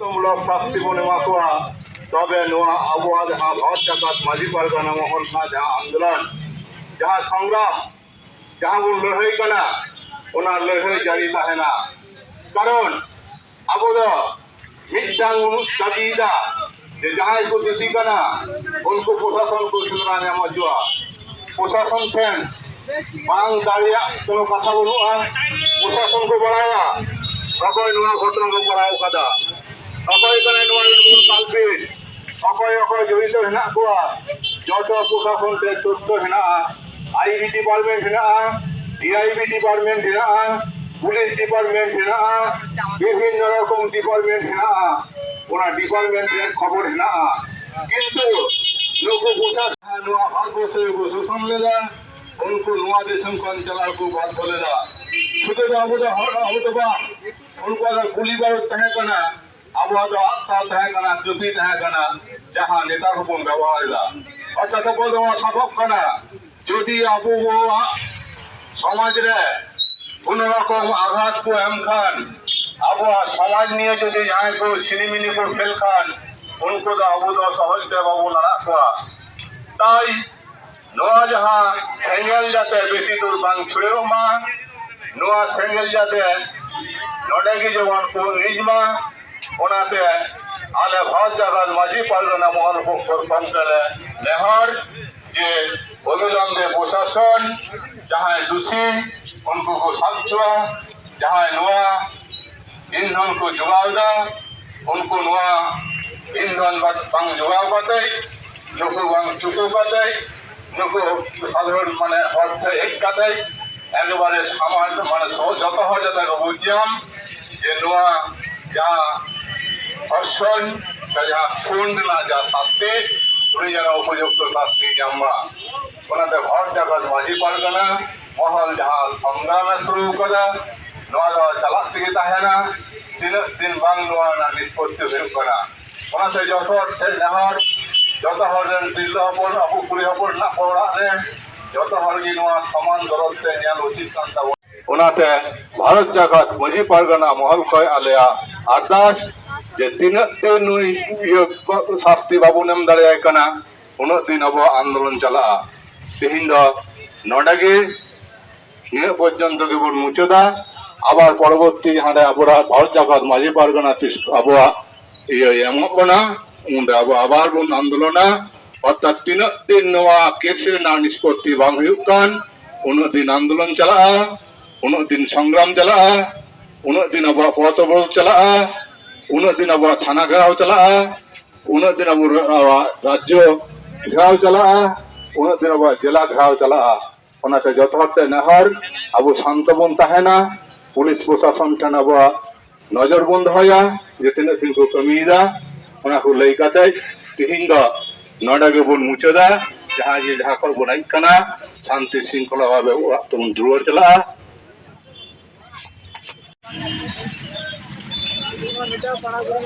মূলক শাস্তি বলে মাতোয়া। তবে নোয়া আবহাওয়া যাহা ভারত মাঝি পারগানা মহল্লা যাহা আন্দোলন যাহা সংগ্রাম যাহা উন লড়াই কানা ওনার লড়াই জারি তাহে না। কারণ আবো দো মিটাং যে যাহাই কো কানা উনকো প্রশাসন কো সুতরাং আমার জোয়া। প্রশাসন ফেন বাং দাঁড়িয়ে কোনো কথা বলুন প্রশাসন কো বাড়ায়া নোয়া ঘটনা কো কাদা অকয় কানে নোয়া মূল কালপিট অকয় অকয় জড়িত হেনা কোয়া যত প্রশাসন তে তথ্য হেনা আইবি ডিপার্টমেন্ট হেনা ডিআইবি ডিপার্টমেন্ট হেনা পুলিশ ডিপার্টমেন্ট হেনা বিভিন্ন রকম ডিপার্টমেন্ট হেনা ওনা ডিপার্টমেন্টের খবর হেনা কিন্তু ᱱᱩᱠᱩ ᱜᱚᱴᱟ ᱱᱚᱣᱟ ᱵᱷᱟᱨᱚᱛᱵᱚᱨᱥᱚ ᱨᱮᱠᱚ ᱥᱳᱥᱚᱱ ᱞᱮᱫᱟ ᱩᱱᱠᱩ ᱱᱚᱣᱟ ᱫᱤᱥᱚᱢ ᱠᱷᱚᱱ ᱪᱟᱞᱟᱣ ᱠᱚ ᱵᱟᱫᱽᱫᱷᱚ ᱞᱮᱫᱟ শুধু তো আবু ᱦᱚᱲ আবু ᱫᱚ ᱵᱟᱝ ᱩᱱᱠᱩᱣᱟᱜ ᱫᱚ ᱜᱩᱞᱤ ᱵᱟᱨᱩᱫ ᱛᱟᱦᱮᱸ ᱠᱟᱱᱟ আবহাওয়া তো আফসাও থাকে না টুপি থাকে না যাহা নেতার হুকুম ব্যবহারিলা অর্থাৎ বলতে সম্ভব না যদি অপূর্ব সমাজের কোন রকম আঘাত কো এম খান আবহাওয়া সমাজ নিয়ে যদি যাই কো, ছিনিমিনি কো, ফেল খান উনকো তো আবু তো সহজ দেবাবু না রাখা তাই নোয়া যাহা সেঙ্গেল যাতে বেশি দূর বাং ছুড়েও মা, নোয়া সেঙ্গেল যাতে নডেগি যেমন কো নিজমা ওনাকে আলে ভাজ মাঝি পারল না মোহন পঙ্কালে নেহর যে অবিলম্বে প্রশাসন যাহায় দোষী উনকু সাকচুয়া যাহায় নোয়া, ইন্ধন কো জোগাওদা উনকু নোয়া, ইন্ধন বাং জোগাও পাতাই নুকু বাং চুকু পাতাই নুকু সাধারণ মানে অর্থ এক কাতাই একেবারে সামান্য মানে সহজ যত হয় তাকে বুঝিয়াম যে নোয়া যা ধর্ষণ যারা খুন না, যা শাস্তি উনি যারা উপযুক্ত শাস্তি জামরা ওনাতে ঘর জাগত মাঝি পারবে না, মহল যাহা সংগ্রামে শুরু করে নয় নয় চালাক থেকে তাহে না, দিন দিন বাং নয় না, নিষ্পত্তি হয়ে করা ওনাতে যত নেহর যত হরেন দিল্ল হপন আপু কুড়ি হপন না পড়া রে যত হরগি নয় সমান দরদতে নেন উচিত কান্তা ওনাতে ভারত জাগত মাঝি পারগানা মহল কয় আলেয়া, আদাস যে তিন নুই শাস্তি ᱵᱟᱵᱚ ᱧᱟᱢ ᱫᱟᱲᱮᱭᱟᱭ ᱠᱟᱱᱟ ᱩᱱᱟᱹᱜ ᱫᱤᱱ ᱟᱵᱚ ᱟᱱᱫᱳᱞᱚᱱ ᱪᱟᱞᱟᱜᱼᱟ ᱛᱮᱦᱮᱧ ᱫᱚ ᱱᱚᱰᱮ ᱜᱮ ᱱᱤᱭᱟᱹ ᱯᱚᱨᱡᱚᱱᱛᱚ ᱜᱮᱵᱚᱱ ᱢᱩᱪᱟᱹᱫᱟ ᱟᱵᱟᱨ ᱯᱚᱨᱚᱵᱚᱨᱛᱤ ᱦᱟᱸᱰᱮ ᱟᱵᱚᱨᱟᱜ ᱵᱷᱟᱨᱚᱛ ᱡᱟᱠᱟᱛ ᱢᱟᱹᱡᱷᱤ ᱯᱟᱨᱜᱟᱱᱟ ᱛᱤᱥ ᱟᱵᱚᱣᱟᱜ ᱤᱭᱟᱹ ᱮᱢᱚᱜ ᱠᱟᱱᱟ ᱩᱱᱨᱮ ᱟᱵᱚ ᱟᱵᱟᱨ ᱵᱚᱱ ᱟᱱᱫᱳᱞᱚᱱᱟ ᱚᱨᱛᱷᱟᱛ ᱛᱤᱱᱟᱹᱜ ᱫᱤᱱ ᱱᱚᱣᱟ ᱠᱮᱥ ᱨᱮᱱᱟᱜ ᱱᱤᱥᱯᱚᱛᱛᱤ ᱵᱟᱝ ᱦᱩᱭᱩᱜ ᱠᱟᱱ ᱩᱱᱟᱹᱜ ᱫᱤᱱ ᱟᱱᱫᱳᱞᱚᱱ ᱪᱟᱞᱟᱜᱼᱟ ᱩᱱᱟᱹᱜ দিন সংগ্রাম চালাগᱼᱟ উনক দিন আবহাওয়া পথ অবরোধ চালাগᱼᱟ ઉનસ દિન અવરા થાના ઘરાવ ચલા ઉનસ દિન અવરા રાજ્ય ઘરાવ ચલા ઉનસ દિન અવરા જિલ્લા ઘરાવ ચલા ᱚᱱᱟᱛᱮ ᱡᱚᱛᱚ ᱦᱚᱲᱛᱮ ᱱᱮᱦᱚᱨ ᱟᱵᱚ ᱥᱟᱱᱛᱚ ᱵᱚᱱ ᱛᱟᱦᱮᱱᱟ ᱯᱩᱞᱤᱥ ᱯᱨᱚᱥᱟᱥᱚᱱ ᱴᱷᱮᱱ ᱟᱵᱚᱣᱟᱜ ᱱᱚᱡᱚᱨ ᱵᱚᱱ ᱫᱚᱦᱚᱭᱟ ᱡᱮ ᱛᱤᱱᱟᱹᱜ ᱫᱤᱱ ᱠᱚ ᱠᱟᱹᱢᱤᱭᱮᱫᱟ ᱚᱱᱟ ᱠᱚ ᱞᱟᱹᱭ ᱠᱟᱛᱮ ᱛᱤᱦᱤᱧ ᱫᱚ ᱱᱚᱰᱮ ᱜᱮᱵᱚᱱ ᱢᱩᱪᱟᱹᱫᱟ ᱡᱟᱦᱟᱸ ᱡᱮ ᱡᱟᱦᱟᱸ ᱠᱷᱚᱱ ᱵᱚᱱ ᱦᱮᱡ ᱠᱟᱱᱟ ᱥᱟᱱᱛᱤ ᱥᱤᱝᱠᱷᱚᱞᱟ ᱵᱷᱟᱵᱮ ᱚᱲᱟᱜ ᱛᱮᱵᱚᱱ ᱨᱩᱣᱟᱹᱲ ᱪᱟᱞᱟᱜᱼᱟ এটা পাড়া করে